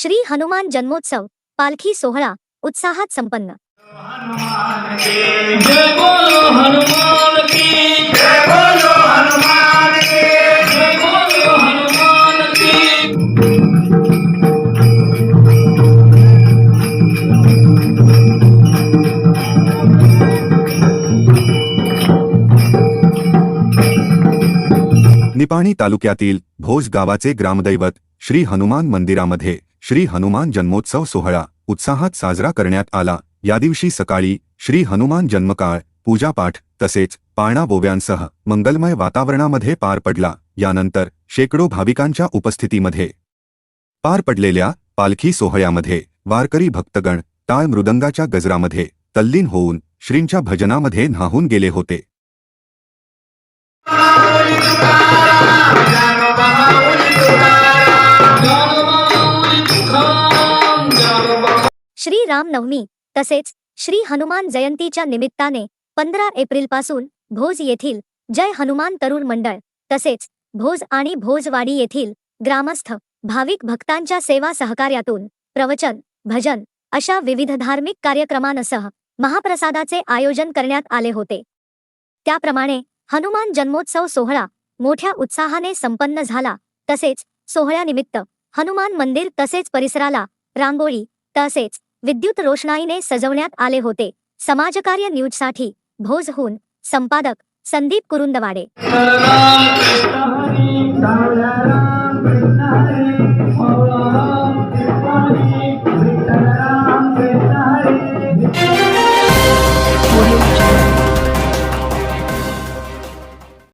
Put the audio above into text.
श्री हनुमान जन्मोत्सव पालखी सोहळा उत्साहात संपन्न. निपाणी तालुक्यातील भोज गावाचे ग्रामदैवत श्री हनुमान मंदिरामध्ये श्री हनुमान जन्मोत्सव सोहळा उत्साहात साजरा करण्यात आला. या दिवशी सकाळी श्री हनुमान जन्मकाळ पूजापाठ तसेच पाळणा बोव्यांसह मंगलमय वातावरणामध्ये पार पडला. यानंतर शेकडो भाविकांच्या उपस्थितीमध्ये पार पडलेल्या पालखी सोहळ्यामध्ये वारकरी भक्तगण टाळ मृदंगाच्या गजरामध्ये तल्लीन होऊन श्रींच्या भजनामध्ये न्हाहून गेले होते. श्री रामनवमी तसेच श्री हनुमान जयंतीच्या निमित्ताने पंधरा एप्रिलपासून भोज येथील जय हनुमान तरुण मंडळ तसेच भोज आणि भोजवाडी येथील ग्रामस्थ भाविक भक्तांच्या सेवा सहकार्यातून प्रवचन भजन अशा विविध धार्मिक कार्यक्रमांसह महाप्रसादाचे आयोजन करण्यात आले होते. त्याप्रमाणे हनुमान जन्मोत्सव सोहळा मोठ्या उत्साहाने संपन्न झाला तसेच सोहळ्यानिमित्त हनुमान मंदिर तसेच परिसराला रांगोळी तसेच विद्युत रोषणाईने सजवण्यात आले होते. समाजकार्य न्यूजसाठी भोजहून संपादक संदीप कुरुंदवाडे.